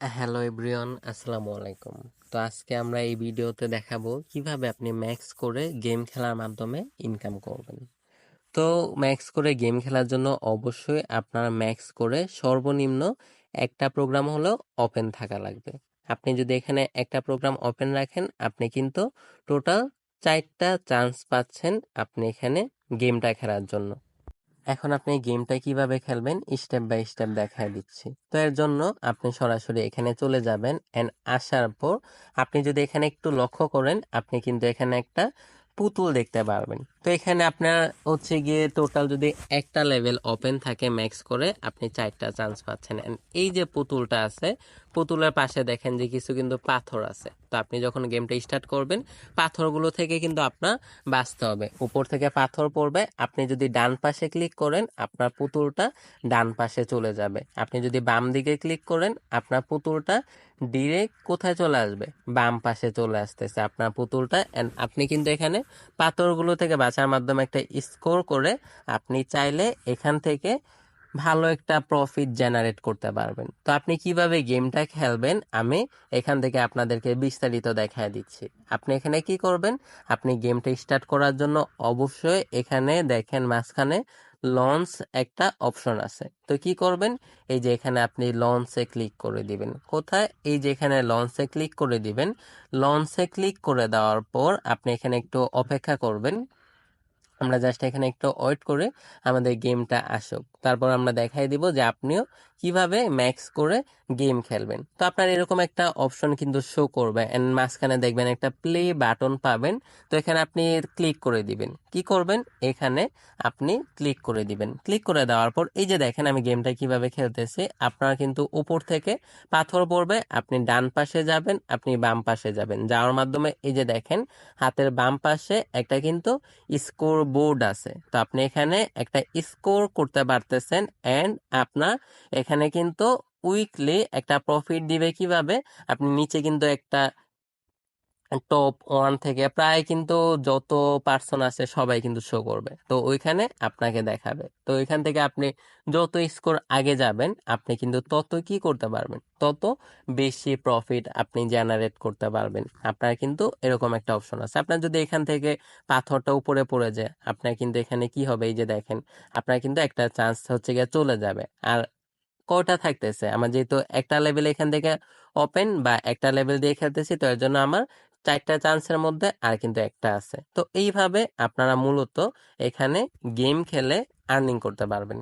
Hello everyone, আসসালামু আলাইকুম। তো আজকে আমরা এই ভিডিওতে দেখাবো কীভাবে আপনি ম্যাক্স করে গেম খেলার মাধ্যমে ইনকাম করবেন। তো ম্যাক্স করে গেম খেলার জন্য অবশ্যই আপনার ম্যাক্স করে সর্বনিম্ন একটা প্রোগ্রাম হলো ওপেন থাকা লাগবে। আপনি যদি এখানে একটা প্রোগ্রাম ওপেন রাখেন, আপনি কিন্তু টোটাল চারটা চান্স পাচ্ছেন আপনি এখানে গেমটা খেলার জন্য। এখন আপনি গেমটা কীভাবে খেলবেন স্টেপ বাই স্টেপ দেখায় দিচ্ছি। তো এর জন্য আপনি সরাসরি এখানে চলে যাবেন এন্ড আসার পর আপনি যদি এখানে একটু লক্ষ্য করেন, আপনি কিন্তু এখানে একটা পুতুল দেখতে পারবেন। তো এখানে আপনার হচ্ছে গিয়ে টোটাল যদি একটা লেভেল ওপেন থাকে ম্যাক্স করে, আপনি চারটা চান্স পাচ্ছেন। এই যে পুতুলটা আছে, পুতুলের পাশে দেখেন যে কিছু কিন্তু পাথর আছে। তো আপনি যখন গেমটা স্টার্ট করবেন, পাথরগুলো থেকে কিন্তু আপনার বাঁচতে হবে। উপর থেকে পাথর পড়বে, আপনি যদি ডান পাশে ক্লিক করেন, আপনার পুতুলটা ডান পাশে চলে যাবে। আপনি যদি বাম দিকে ক্লিক করেন, আপনার পুতুলটা ডিরেক্ট কোথায় চলে আসবে? বাম পাশে চলে আসতেছে আপনার পুতুলটা। And আপনি কিন্তু এখানে পাথরগুলো থেকে বাঁচার মাধ্যমে একটা স্কোর করে আপনি চাইলে এখান থেকে ভালো একটা প্রফিট জেনারেট করতে পারবেন। তো আপনি কীভাবে গেমটা খেলবেন? আমি এখান থেকে আপনাদেরকে বিস্তারিত দেখায় দিচ্ছি। আপনি এখানে কি করবেন? আপনি গেমটা স্টার্ট করার জন্য অবশ্যই এখানে দেখেন মাঝখানে লঞ্চ একটা অপশন আছে। তো কি করবেন? এই যে এখানে আপনি লঞ্চে ক্লিক করে দিবেন। কোথায়? এই যে এখানে লঞ্চে ক্লিক করে দিবেন। লঞ্চে ক্লিক করে দেওয়ার পর আপনি এখানে একটু অপেক্ষা করবেন। আমরা জাস্ট এখানে একটু ওয়েট করে আমাদের গেমটা আসুক। তারপর আমরা দেখাই দিব যে আপনিও কীভাবে ম্যাক্স করে গেম খেলবেন। তো আপনার এরকম একটা অপশন কিন্তু শো করবে। অ্যান্ড মাঝখানে দেখবেন একটা প্লে বাটন পাবেন। তো এখানে আপনি ক্লিক করে দিবেন। কি করবেন? এখানে আপনি ক্লিক করে দিবেন। ক্লিক করে দেওয়ার পর এই যে দেখেন আমি গেমটা কীভাবে খেলতেছি, আপনার কিন্তু উপর থেকে পাথর পড়বে, আপনি ডান পাশে যাবেন, আপনি বাম পাশে যাবেন। যাওয়ার মাধ্যমে এই যে দেখেন, হাতের বাম পাশে একটা কিন্তু স্কোর বোর্ড আছে। তো আপনি এখানে একটা স্কোর করতে পারতেছেন এন্ড আপনার এখানে কিন্তু উইকলি একটা প্রফিট দিবে কীভাবে? আপনি নিচে কিন্তু একটা টপ ওয়ান থেকে প্রায় কিন্তু যত পার্সন আছে সবাই কিন্তু শো করবে। তো ওইখানে আপনাকে দেখাবে। তো ওইখান থেকে আপনি যত স্কোর আগে যাবেন, আপনি কিন্তু তত কি করতে পারবেন? তত বেশি প্রফিট আপনি জেনারেট করতে পারবেন। আপনার কিন্তু এরকম একটা অপশন আছে। আপনার যদি এখান থেকে পাথরটা উপরে পড়ে যায়, আপনার কিন্তু এখানে কি হবে? এই যে দেখেন, আপনার কিন্তু একটা চান্স হচ্ছে গিয়ে চলে যাবে। আর কয়টা থাকতেছে? আমার যেহেতু একটা লেভেল এখান থেকে ওপেন বা একটা লেভেল দিয়ে খেলতেছি, তো এর জন্য আমার চারটা চান্সের মধ্যে আর কিন্তু একটা আছে। তো এইভাবে আপনারা মূলত এখানে গেম খেলে আর্নিং করতে পারবেন।